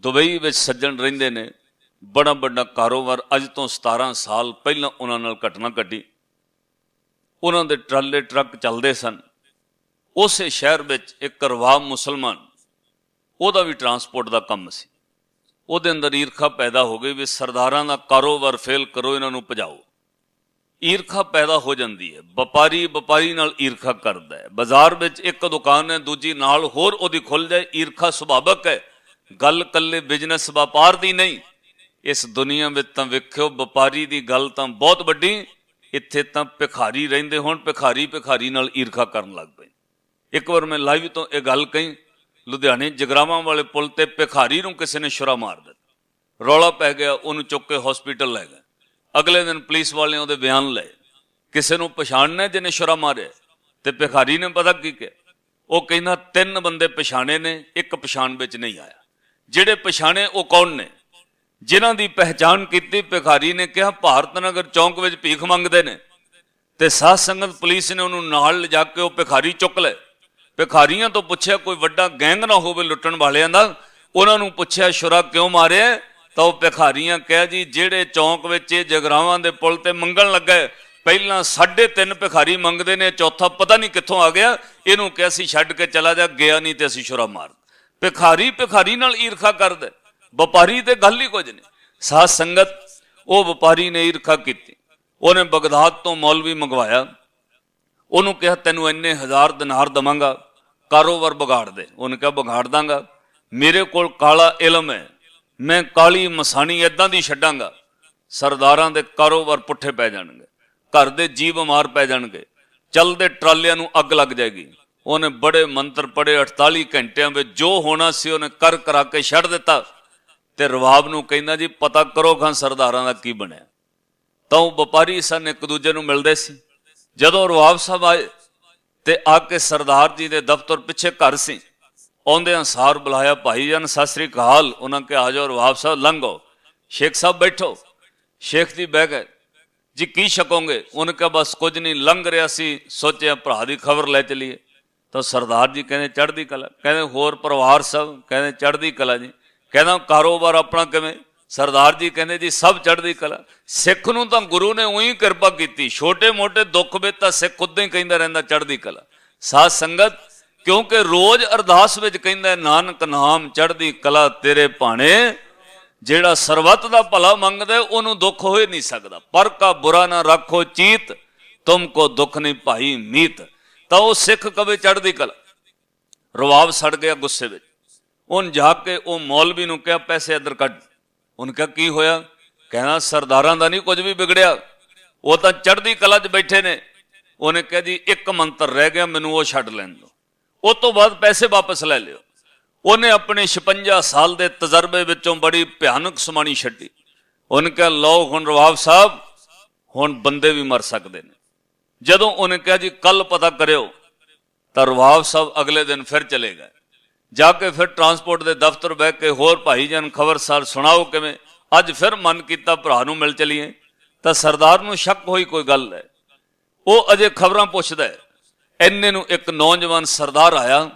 Dubai ਵਿੱਚ ਸੱਜਣ ਰਹਿੰਦੇ ਨੇ। ਬੜਾ ਵੱਡਾ ਕਾਰੋਬਾਰ ਅੱਜ ਤੋਂ 17 ਸਾਲ ਪਹਿਲਾਂ ਉਹਨਾਂ ਨਾਲ ਘਟਨਾ ਘਟੀ। ਉਹਨਾਂ ਦੇ ਟਰਾਲੇ ਟਰੱਕ ਚੱਲਦੇ ਸਨ। ਉਸੇ ਸ਼ਹਿਰ ਵਿੱਚ ਇੱਕ ਰਵਾਬ ਮੁਸਲਮਾਨ, ਉਹਦਾ ਵੀ ਟਰਾਂਸਪੋਰਟ ਦਾ ਕੰਮ ਸੀ। ਉਹਦੇ ਅੰਦਰ ਈਰਖਾ ਪੈਦਾ ਹੋ ਗਈ ਵੀ ਸਰਦਾਰਾਂ ਦਾ ਕਾਰੋਬਾਰ ਫੇਲ ਕਰੋ, ਇਹਨਾਂ ਨੂੰ ਭਜਾਓ। ਈਰਖਾ ਪੈਦਾ ਹੋ ਜਾਂਦੀ ਹੈ। ਵਪਾਰੀ ਵਪਾਰੀ ਨਾਲ ਈਰਖਾ ਕਰਦਾ ਹੈ। ਬਾਜ਼ਾਰ ਵਿੱਚ ਇੱਕ ਦੁਕਾਨ ਹੈ, ਦੂਜੀ ਨਾਲ ਹੋਰ ਉਹਦੀ ਖੁੱਲ ਜਾਏ। ਈਰਖਾ ਸੁਭਾਵਕ ਹੈ। ਗੱਲ ਕੱਲੇ ਬਿਜ਼ਨਸ ਵਪਾਰ ਦੀ ਨਹੀਂ, ਇਸ ਦੁਨੀਆ ਵਿੱਚ ਤਾਂ ਵੇਖਿਓ ਵਪਾਰੀ ਦੀ ਗੱਲ ਤਾਂ ਬਹੁਤ ਵੱਡੀ, ਇੱਥੇ ਤਾਂ ਭਿਖਾਰੀ ਰਹਿੰਦੇ ਹੁਣ, ਭਿਖਾਰੀ ਭਿਖਾਰੀ ਨਾਲ ਈਰਖਾ ਕਰਨ ਲੱਗ ਪਏ। ਇੱਕ ਵਾਰ ਮੈਂ ਲਾਈਵ ਤੋਂ ਇਹ ਗੱਲ ਕਹੀ, ਲੁਧਿਆਣੇ ਜਗਰਾਵਾਂ ਵਾਲੇ ਪੁਲ ਤੇ ਭਿਖਾਰੀ ਨੂੰ ਕਿਸੇ ਨੇ ਛੁਰਾ ਮਾਰ ਦਿੱਤਾ। ਰੌਲਾ ਪੈ ਗਿਆ, ਉਹਨੂੰ ਚੁੱਕ ਕੇ ਹਸਪੀਟਲ ਲੈ ਗਏ। ਅਗਲੇ ਦਿਨ ਪੁਲਿਸ ਵਾਲਿਆਂ ਉਹਦੇ ਬਿਆਨ ਲਏ। ਕਿਸੇ ਨੂੰ ਪਛਾਣਨਾ ਜਿਹਨੇ ਛੁਰਾ ਮਾਰਿਆ। ਤੇ ਭਿਖਾਰੀ ਨੇ ਪਤਾ ਕੀ ਕਿਹਾ? ਉਹ ਕਹਿੰਦਾ, ਤਿੰਨ ਬੰਦੇ ਪਛਾਣੇ ਨੇ, ਇੱਕ ਪਛਾਣ ਵਿੱਚ ਨਹੀਂ ਆਇਆ। ਜਿਹੜੇ ਪਛਾਣੇ ਉਹ ਕੌਣ ਨੇ? ਜਿਨ੍ਹਾਂ ਦੀ ਪਹਿਚਾਣ ਕੀਤੀ ਭਿਖਾਰੀ ਨੇ ਕਿਹਾ, ਭਾਰਤ ਨਗਰ ਚੌਂਕ ਵਿੱਚ ਭੀਖ ਮੰਗਦੇ ਨੇ। ਤੇ ਸਾਧ ਸੰਗਤ ਪੁਲਿਸ ਨੇ ਉਹਨੂੰ ਨਾਲ ਲਿਜਾ ਕੇ ਉਹ ਭਿਖਾਰੀ ਚੁੱਕ ਲਏ। ਭਿਖਾਰੀਆਂ ਤੋਂ ਪੁੱਛਿਆ, ਕੋਈ ਵੱਡਾ ਗੈਂਗ ਨਾ ਹੋਵੇ ਲੁੱਟਣ ਵਾਲਿਆਂ ਦਾ। ਉਹਨਾਂ ਨੂੰ ਪੁੱਛਿਆ, ਸ਼ੁਰਾ ਕਿਉਂ ਮਾਰਿਆ? ਤਾਂ ਉਹ ਭਿਖਾਰੀਆਂ ਕਹਿ, ਜੀ, ਜਿਹੜੇ ਚੌਂਕ ਵਿੱਚ ਇਹ ਜਗਰਾਵਾਂ ਦੇ ਪੁਲ ਤੇ ਮੰਗਣ ਲੱਗੇ ਪਹਿਲਾਂ 3.5 ਭਿਖਾਰੀ ਮੰਗਦੇ ਨੇ, ਚੌਥਾ ਪਤਾ ਨਹੀਂ ਕਿੱਥੋਂ ਆ ਗਿਆ। ਇਹਨੂੰ ਕਿਹਾ ਸੀ ਛੱਡ ਕੇ ਚਲਾ ਜਾ, ਗਿਆ ਨਹੀਂ ਤੇ ਅਸੀਂ ਸ਼ੁਰਾ ਮਾਰ ਭਿਖਾਰੀ ਭਿਖਾਰੀ ਨਾਲ ਈਰਖਾ ਕਰਦਾ ਵਪਾਰੀ ਤੇ ਗੱਲ ਹੀ ਕੁਝ ਨਹੀਂ। ਸਾਧ ਸੰਗਤ, ਉਹ ਵਪਾਰੀ ਨੇ ਈਰਖਾ ਕੀਤੀ। ਉਹਨੇ ਬਗਦਾਦ ਤੋਂ ਮੌਲਵੀ ਮੰਗਵਾਇਆ। ਉਹਨੂੰ ਕਿਹਾ, ਤੈਨੂੰ ਇੰਨੇ ਹਜ਼ਾਰ ਦਿਨਾਰ ਦਵਾਂਗਾ, ਕਾਰੋਬਾਰ ਵਿਗਾੜ ਦੇ। ਉਹਨੇ ਕਿਹਾ, ਵਿਗਾੜ ਦਾਂਗਾ। ਮੇਰੇ ਕੋਲ ਕਾਲਾ ਇਲਮ ਹੈ। ਮੈਂ ਕਾਲੀ ਮਸਾਣੀ ਇਦਾਂ ਦੀ ਛੱਡਾਂਗਾ। ਸਰਦਾਰਾਂ ਦੇ ਕਾਰੋਬਾਰ ਪੁੱਠੇ ਪੈ ਜਾਣਗੇ। ਘਰ ਦੇ ਜੀਵ ਬਿਮਾਰ ਪੈ ਜਾਣਗੇ। ਚੱਲਦੇ ਟਰਾਲਿਆਂ ਨੂੰ ਅੱਗ ਲੱਗ ਜਾਏਗੀ। ਉਹਨੇ ਬੜੇ ਮੰਤਰ ਪੜੇ 48 ਘੰਟਿਆਂ ਵਿੱਚ ਜੋ ਹੋਣਾ ਸੀ ਉਹਨੇ ਕਰ ਕਰਾ ਕੇ ਛੱਡ ਦਿੱਤਾ। ਤੇ ਰਵਾਬ ਨੂੰ ਕਹਿੰਦਾ ਜੀ, ਪਤਾ ਕਰੋ ਖਾਂ ਸਰਦਾਰਾਂ ਦਾ ਕੀ ਬਣਿਆ। ਤਾਂ ਉਹ ਵਪਾਰੀ ਸਨ, ਇੱਕ ਦੂਜੇ ਨੂੰ ਮਿਲਦੇ ਸੀ। ਜਦੋਂ ਰਵਾਬ ਸਾਹਿਬ ਆਏ, ਤੇ ਆ ਕੇ ਸਰਦਾਰ ਜੀ ਦੇ ਦਫ਼ਤਰ ਪਿੱਛੇ ਘਰ ਸੀ। ਆਉਂਦੇ ਅਨਸਾਰ ਬੁਲਾਇਆ, ਭਾਈ ਜਾਨ, ਸਤਿ ਸ੍ਰੀ ਅਕਾਲ। ਉਹਨਾਂ ਕੇ ਆ ਜਾਓ ਰਵਾਬ ਸਾਹਿਬ, ਲੰਘੋ। ਸ਼ੇਖ ਸਾਹਿਬ ਬੈਠੋ। ਸ਼ੇਖ ਜੀ ਬਹਿ ਗਏ। ਜੀ, ਕੀ ਛਕੋਗੇ? ਉਹਨੇ ਕਿਹਾ, ਬਸ ਕੁਝ ਨਹੀਂ, ਲੰਘ ਰਿਹਾ ਸੀ। ਸੋਚਿਆ ਭਰਾ ਦੀ ਖਬਰ ਲੈ ਚਲੀਏ। ਤਾਂ ਸਰਦਾਰ ਜੀ ਕਹਿੰਦੇ ਚੜ੍ਹਦੀ ਕਲਾ, ਕਹਿੰਦੇ ਹੋਰ ਪਰਿਵਾਰ ਸਭ ਕਹਿੰਦੇ ਚੜ੍ਹਦੀ ਕਲਾ ਜੀ। ਕਹਿੰਦਾ ਕਾਰੋਬਾਰ ਆਪਣਾ ਕਿਵੇਂ? ਸਰਦਾਰ ਜੀ ਕਹਿੰਦੇ ਜੀ ਸਭ ਚੜ੍ਹਦੀ ਕਲਾ। ਸਿੱਖ ਨੂੰ ਤਾਂ ਗੁਰੂ ਨੇ ਉਹੀ ਕਿਰਪਾ ਕੀਤੀ। ਛੋਟੇ ਮੋਟੇ ਦੁੱਖ ਵਿੱਚ ਤਾਂ ਸਿੱਖ ਉਦਾਂ ਹੀ ਕਹਿੰਦਾ ਰਹਿੰਦਾ ਚੜ੍ਹਦੀ ਕਲਾ। ਸਾਧ ਸੰਗਤ, ਕਿਉਂਕਿ ਰੋਜ਼ ਅਰਦਾਸ ਵਿੱਚ ਕਹਿੰਦਾ, ਨਾਨਕ ਨਾਮ ਚੜ੍ਹਦੀ ਕਲਾ ਤੇਰੇ ਭਾਣੇ। ਜਿਹੜਾ ਸਰਬੱਤ ਦਾ ਭਲਾ ਮੰਗਦਾ, ਉਹਨੂੰ ਦੁੱਖ ਹੋਏ ਨਹੀਂ ਸਕਦਾ। ਪਰ ਕਾ ਬੁਰਾ ਨਾ ਰੱਖੋ ਚੀਤ, ਤੁਮ ਕੋ ਦੁੱਖ ਨਹੀਂ ਭਾਈ ਮੀਤ। ਤਾਂ ਉਹ ਸਿੱਖ ਕਵੇ ਚੜ੍ਹਦੀ ਕਲਾ। ਰਵਾਬ ਸੜ ਗਿਆ ਗੁੱਸੇ ਵਿੱਚ। ਉਹਨ ਜਾ ਕੇ ਉਹ ਮੌਲਵੀ ਨੂੰ ਕਿਹਾ, ਪੈਸੇ ਇੱਧਰ ਕੱਢ। ਉਹਨ ਕਿਹਾ, ਕੀ ਹੋਇਆ? ਕਹਿੰਦਾ ਸਰਦਾਰਾਂ ਦਾ ਨਹੀਂ ਕੁਝ ਵੀ ਵਿਗੜਿਆ। ਉਹ ਤਾਂ ਚੜ੍ਹਦੀ ਕਲਾ 'ਚ ਬੈਠੇ ਨੇ। ਉਹਨੇ ਕਿਹਾ, ਜੀ, ਇੱਕ ਮੰਤਰ ਰਹਿ ਗਿਆ, ਮੈਨੂੰ ਉਹ ਛੱਡ ਲੈਣ ਦਿਓ। ਉਸ ਤੋਂ ਬਾਅਦ ਪੈਸੇ ਵਾਪਸ ਲੈ ਲਿਓ। ਉਹਨੇ ਆਪਣੇ 56 ਸਾਲ ਦੇ ਤਜਰਬੇ ਵਿੱਚੋਂ ਬੜੀ ਭਿਆਨਕ ਸਮਾਣੀ ਛੱਡੀ। ਉਹਨੇ ਕਿਹਾ, ਲਓ, ਹੁਣ ਰਵਾਬ ਸਾਹਿਬ, ਹੁਣ ਬੰਦੇ ਵੀ ਮਰ ਸਕਦੇ ਨੇ। ਜਦੋਂ ਉਹਨੇ ਕਿਹਾ ਜੀ, ਕੱਲ ਪਤਾ ਕਰਿਓ, ਤਾਂ ਰਵਾਬ ਸਾਹਿਬ ਅਗਲੇ ਦਿਨ ਫਿਰ ਚਲੇ ਗਏ। ਜਾ ਕੇ ਫਿਰ ਟਰਾਂਸਪੋਰਟ ਦੇ ਦਫ਼ਤਰ ਬਹਿ ਕੇ ਹੋਰ ਭਾਈਜਾਨ ਖਬਰਸਾਰ ਸੁਣਾਓ ਕਿਵੇਂ। ਅੱਜ ਫਿਰ ਮਨ ਕੀਤਾ ਭਰਾ ਨੂੰ ਮਿਲ ਚਲੀਏ। ਤਾਂ ਸਰਦਾਰ ਨੂੰ ਸ਼ੱਕ ਹੋਈ ਕੋਈ ਗੱਲ ਹੈ। ਉਹ ਅਜੇ ਖਬਰਾਂ ਪੁੱਛਦਾ ਹੈ। ਐਨੇ ਨੂੰ ਇੱਕ ਨੌਜਵਾਨ ਸਰਦਾਰ ਆਇਆ।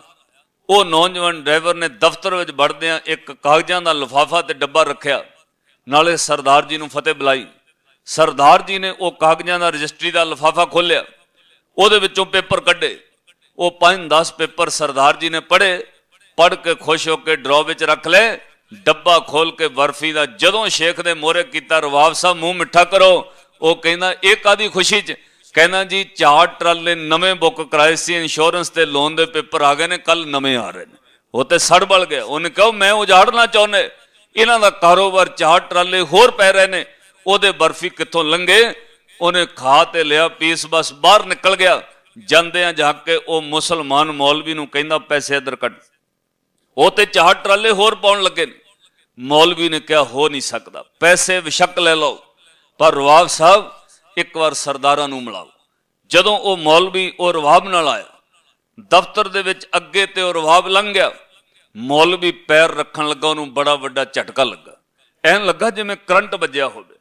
ਉਹ ਨੌਜਵਾਨ ਡਰਾਈਵਰ ਨੇ ਦਫ਼ਤਰ ਵਿੱਚ ਵੜਦਿਆਂ ਇੱਕ ਕਾਗਜ਼ਾਂ ਦਾ ਲਿਫਾਫਾ ਤੇ ਡੱਬਾ ਰੱਖਿਆ। ਨਾਲੇ ਸਰਦਾਰ ਜੀ ਨੂੰ ਫਤਿਹ ਬੁਲਾਈ। ਸਰਦਾਰ ਜੀ ਨੇ ਉਹ ਕਾਗਜ਼ਾਂ ਦਾ ਰਜਿਸਟਰੀ ਦਾ ਲਿਫਾਫਾ ਖੋਲ੍ਹਿਆ। ਉਹਦੇ ਵਿੱਚੋਂ ਪੇਪਰ ਕੱਢੇ। ਉਹ 5-10 ਪੇਪਰ ਸਰਦਾਰ ਜੀ ਨੇ ਪੜ੍ਹੇ। ਪੜ੍ਹ ਕੇ ਖੁਸ਼ ਹੋ ਕੇ ਡਰੋ ਵਿੱਚ ਰੱਖ ਲਏ। ਡੱਬਾ ਖੋਲ ਕੇ ਬਰਫੀ ਦਾ ਜਦੋਂ ਸ਼ੇਖ ਦੇ ਮੋਹਰੇ ਕੀਤਾ ਰਵਾਬ ਸਾਹਿਬ ਮੂੰਹ ਮਿੱਠਾ ਕਰੋ, ਉਹ ਕਹਿੰਦਾ, ਇਹ ਕਾਦੀ ਖੁਸ਼ੀ 'ਚ? ਕਹਿੰਦਾ, ਜੀ, ਚਾਰ ਟਰਾਲੇ ਨਵੇਂ ਬੁੱਕ ਕਰਾਏ ਸੀ, ਇੰਸ਼ੋਰੈਂਸ ਤੇ ਲੋਨ ਦੇ ਪੇਪਰ ਆ ਗਏ ਨੇ ਕੱਲ ਨਵੇਂ ਆ ਰਹੇ ਨੇ। ਉਹ ਤੇ ਸੜਬਲ ਗਿਆ। ਉਹਨੇ ਕਹੋ ਮੈਂ ਉਜਾੜਨਾ ਚਾਹੁੰਦੇ। ਇਹਨਾਂ ਦਾ ਕਾਰੋਬਾਰ ਚਾਰ ਟਰਾਲੇ ਹੋਰ ਪੈ ਰਹੇ ਨੇ। ਉਹਦੇ ਬਰਫੀ ਕਿੱਥੋਂ ਲੰਗੇ ਉਹਨੇ ਖਾ ਤੇ ਲਿਆ, ਪੀਸ ਬਸ ਬਾਹਰ ਨਿਕਲ ਗਿਆ। ਜਾਂਦੇ ਆ ਜਾ ਕੇ ਉਹ ਮੁਸਲਮਾਨ ਮੌਲਵੀ ਨੂੰ ਕਹਿੰਦਾ, ਪੈਸੇ ਇੱਧਰ ਕੱਢ। ਉਹ ਤੇ ਚਾਹ ਟਰਾਲੇ ਹੋਰ ਪਾਉਣ ਲੱਗੇ। ਨੇ ਮੌਲਵੀ ਨੇ ਕਿਹਾ, ਹੋ ਨਹੀਂ ਸਕਦਾ। ਪੈਸੇ ਵਿਸ਼ੱਕ ਲੈ ਲਓ। ਪਰ ਰਵਾਬ ਸਾਹਿਬ, ਇੱਕ ਵਾਰ ਸਰਦਾਰਾਂ ਨੂੰ ਮਿਲਾਓ। ਜਦੋਂ ਉਹ ਮੌਲਵੀ ਉਹ ਰਵਾਬ ਨਾਲ ਆਇਆ, ਦਫ਼ਤਰ ਦੇ ਵਿੱਚ ਅੱਗੇ ਤੇ ਉਹ ਰਵਾਬ ਲੰਘ ਗਿਆ। ਮੌਲਵੀ ਪੈਰ ਰੱਖਣ ਲੱਗਾ, ਉਹਨੂੰ ਬੜਾ ਵੱਡਾ ਝਟਕਾ ਲੱਗਾ। ਐਨ ਲੱਗਾ ਜਿਵੇਂ ਕਰੰਟ ਵੱਜਿਆ ਹੋਵੇ।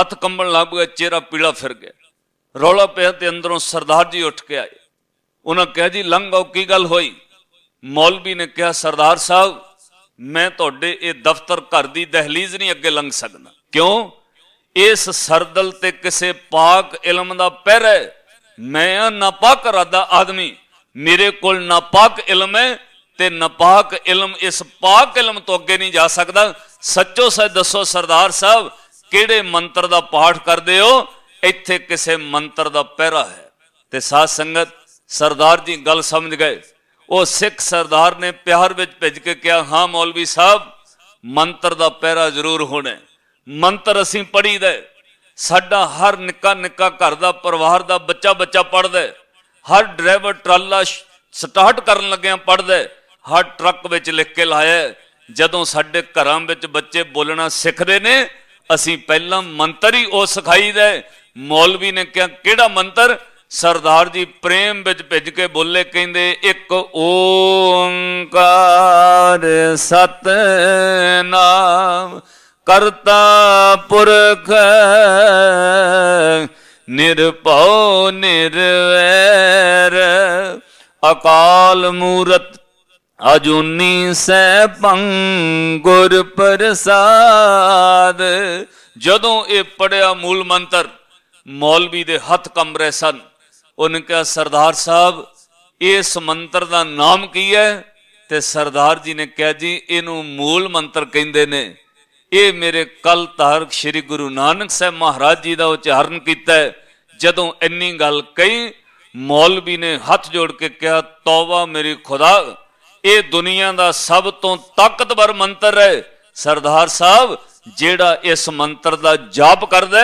ਹੱਥ ਕੰਬਣ ਲੱਗ ਗਿਆ, ਚਿਹਰਾ ਪੀਲਾ ਫਿਰ ਗਿਆ। ਰੌਲਾ ਪਿਆ ਤੇ ਅੰਦਰੋਂ ਸਰਦਾਰ ਜੀ ਉੱਠ ਕੇ ਆਏ। ਉਹਨਾਂ ਕਿਹਾ, ਜੀ, ਲੰਘ ਆਓ, ਕੀ ਗੱਲ ਹੋਈ? ਮੌਲਵੀ ਨੇ ਕਿਹਾ, ਸਰਦਾਰ ਸਾਹਿਬ, ਮੈਂ ਤੁਹਾਡੇ ਇਹ ਦਫ਼ਤਰ ਘਰ ਦੀ ਦਹਲੀਜ਼ ਨਹੀਂ ਅੱਗੇ ਲੰਘ ਸਕਦਾ। ਕਿਉਂ? ਇਸ ਸਰਦਲ ਤੇ ਕਿਸੇ ਪਾਕ ਇਲਮ ਦਾ ਪਹਿਰਾ ਹੈ। ਮੈਂ ਨਾਪਾਕ ਰਾਦਾ ਆਦਮੀ। ਮੇਰੇ ਕੋਲ ਨਾਪਾਕ ਇਲਮ ਹੈ ਤੇ ਨਾਪਾਕ ਇਲਮ ਇਸ ਪਾਕ ਇਲਮ ਤੋਂ ਅੱਗੇ ਨਹੀਂ ਜਾ ਸਕਦਾ। ਸੱਚੋ ਸੱਚ ਦੱਸੋ ਸਰਦਾਰ ਸਾਹਿਬ ਕਿਹੜੇ ਮੰਤਰ ਦਾ ਪਾਠ ਕਰਦੇ ਹੋ? ਇੱਥੇ ਕਿਸੇ ਮੰਤਰ ਦਾ ਪਹਿਰਾ ਹੈ। ਤੇ ਸਾਧ ਸੰਗਤ, ਸਰਦਾਰ ਜੀ ਗੱਲ ਸਮਝ ਗਏ। ਉਹ ਸਿੱਖ ਸਰਦਾਰ ਨੇ ਪਿਆਰ ਵਿੱਚ ਭਿੱਜ ਕੇ ਕਿਹਾ, ਹਾਂ ਮੌਲਵੀ ਸਾਹਿਬ, ਮੰਤਰ ਦਾ ਪਹਿਰਾ ਜ਼ਰੂਰ ਹੋਣਾ ਮੰਤਰ ਅਸੀਂ ਪੜੀਦਾ ਹੈ। ਸਾਡਾ ਹਰ ਨਿੱਕਾ ਨਿੱਕਾ ਘਰ ਦਾ, ਪਰਿਵਾਰ ਦਾ ਬੱਚਾ ਬੱਚਾ ਪੜਦਾ ਹਰ ਡਰਾਈਵਰ ਟਰਾਲਾ ਸਟਾਰਟ ਕਰਨ ਲੱਗਿਆਂ ਪੜਦਾ ਹਰ ਟਰੱਕ ਵਿੱਚ ਲਿਖ ਕੇ ਲਾਇਆ ਜਦੋਂ ਸਾਡੇ ਘਰਾਂ ਵਿੱਚ ਬੱਚੇ ਬੋਲਣਾ ਸਿੱਖਦੇ ਨੇ ਅਸੀਂ ਪਹਿਲਾਂ ਮੰਤਰ ਹੀ ਉਹ ਸਿਖਾਈਦਾ ਹੈ। ਮੌਲਵੀ ਨੇ ਕਿਹਾ, ਕਿਹੜਾ ਮੰਤਰ ਸਰਦਾਰ ਜੀ ਪ੍ਰੇਮ ਵਿੱਚ ਭਿੱਜ ਕੇ ਬੋਲੇ, ਕਹਿੰਦੇ, ਇੱਕ ਓੰਕਾਰ ਸਤਨਾਮ ਕਰਤਾ ਪੁਰਖ, ਨਿਰਭਉ ਨਿਰਵੈਰ, ਅਕਾਲ ਮੂਰਤ ਅਜੂਨੀ ਸੈ ਗੁਰ ਪ੍ਰਸਾਦ। ਜਦੋਂ ਇਹ ਪੜਿਆ ਮੂਲ ਮੰਤਰ, ਮੌਲਵੀ ਦੇ ਹੱਥ ਕੰਬ ਰਹੇ ਸਨ। ਉਹਨੇ ਕਿਹਾ, ਸਰਦਾਰ ਸਾਹਿਬ, ਇਸ ਮੰਤਰ ਦਾ ਨਾਮ ਕੀ ਹੈ? ਤੇ ਸਰਦਾਰ ਜੀ ਨੇ ਕਿਹਾ, ਜੀ, ਇਹਨੂੰ ਮੂਲ ਮੰਤਰ ਕਹਿੰਦੇ ਨੇ। ਇਹ ਮੇਰੇ ਕਲ ਤਾਰਕ ਸ੍ਰੀ ਗੁਰੂ ਨਾਨਕ ਸਾਹਿਬ ਮਹਾਰਾਜ ਜੀ ਦਾ ਉਚਾਰਨ ਕੀਤਾ ਜਦੋਂ ਇੰਨੀ ਗੱਲ ਕਹੀ, ਮੌਲਵੀ ਨੇ ਹੱਥ ਜੋੜ ਕੇ ਕਿਹਾ, ਤੌਬਾ ਮੇਰੀ ਖੁਦਾ ਇਹ ਦੁਨੀਆ ਦਾ ਸਭ ਤੋਂ ਤਾਕਤਵਰ ਮੰਤਰ ਹੈ। ਸਰਦਾਰ ਸਾਹਿਬ, ਜਿਹੜਾ ਇਸ ਮੰਤਰ ਦਾ ਜਾਪ ਕਰਦਾ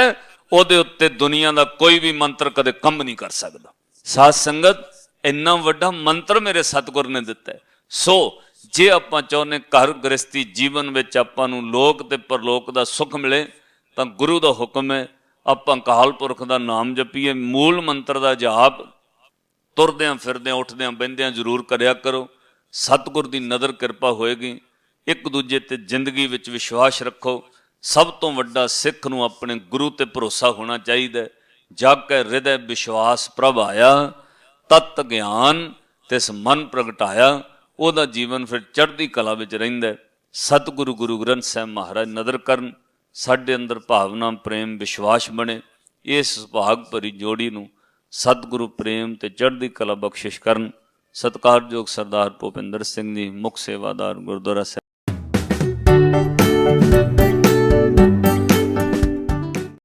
ਉਹਦੇ ਉੱਤੇ ਦੁਨੀਆ ਦਾ ਕੋਈ ਵੀ ਮੰਤਰ ਕਦੇ ਕੰਮ ਨਹੀਂ ਕਰ ਸਕਦਾ। ਸਾਧ ਸੰਗਤ, ਇੰਨਾ ਵੱਡਾ ਮੰਤਰ ਮੇਰੇ ਸਤਿਗੁਰ ਨੇ ਦਿੱਤਾ ਸੋ, ਜੇ ਆਪਾਂ ਚਾਹੁੰਦੇ ਘਰ ਗ੍ਰਸਤੀ ਜੀਵਨ ਵਿੱਚ ਆਪਾਂ ਨੂੰ ਲੋਕ ਤੇ ਪਰਲੋਕ ਦਾ ਸੁੱਖ ਮਿਲੇ, ਤਾਂ ਗੁਰੂ ਦਾ ਹੁਕਮ ਹੈ, ਆਪਾਂ ਕਾਲ ਪੁਰਖ ਦਾ ਨਾਮ ਜਪੀਏ। ਮੂਲ ਮੰਤਰ ਦਾ ਜਾਪ ਤੁਰਦਿਆਂ ਫਿਰਦਿਆਂ, ਉੱਠਦਿਆਂ, ਬਹਿੰਦਿਆਂ ਜ਼ਰੂਰ ਕਰਿਆ ਕਰੋ। ਸਤਿਗੁਰ ਦੀ ਨਜ਼ਰ ਕਿਰਪਾ ਹੋਏਗੀ। ਇੱਕ ਦੂਜੇ ਤੇ ਜ਼ਿੰਦਗੀ ਵਿੱਚ ਵਿਸ਼ਵਾਸ ਰੱਖੋ। ਸਭ ਤੋਂ ਵੱਡਾ ਸਿੱਖ ਨੂੰ ਆਪਣੇ ਗੁਰੂ ਤੇ ਭਰੋਸਾ ਹੋਣਾ ਚਾਹੀਦਾ ਹੈ। ਜਗ ਕੇ ਹਿਰਦੈ ਵਿਸ਼ਵਾਸ ਪ੍ਰਭ ਆਇਆ, ਤਤ ਗਿਆਨ ਤਿਸ ਮਨ ਪ੍ਰਗਟਾਇਆ, ਉਹਦਾ ਜੀਵਨ ਫਿਰ ਚੜ੍ਹਦੀ ਕਲਾ ਵਿੱਚ ਰਹਿੰਦਾ ਸਤਿਗੁਰੂ ਗੁਰੂ ਗ੍ਰੰਥ ਸਾਹਿਬ ਮਹਾਰਾਜ ਨਦਰ ਕਰਨ, ਸਾਡੇ ਅੰਦਰ ਭਾਵਨਾ, ਪ੍ਰੇਮ, ਵਿਸ਼ਵਾਸ ਬਣੇ। ਇਸ ਸੁਭਾਗ ਭਰੀ ਜੋੜੀ ਨੂੰ ਸਤਿਗੁਰੂ ਪ੍ਰੇਮ ਤੇ ਚੜ੍ਹਦੀ ਕਲਾ ਬਖਸ਼ਿਸ਼ ਕਰਨ। ਸਤਿਕਾਰਯੋਗ ਸਰਦਾਰ ਭੁਪਿੰਦਰ ਸਿੰਘ ਜੀ ਮੁੱਖ ਸੇਵਾਦਾਰ ਗੁਰਦੁਆਰਾ ਸਾਹਿਬ।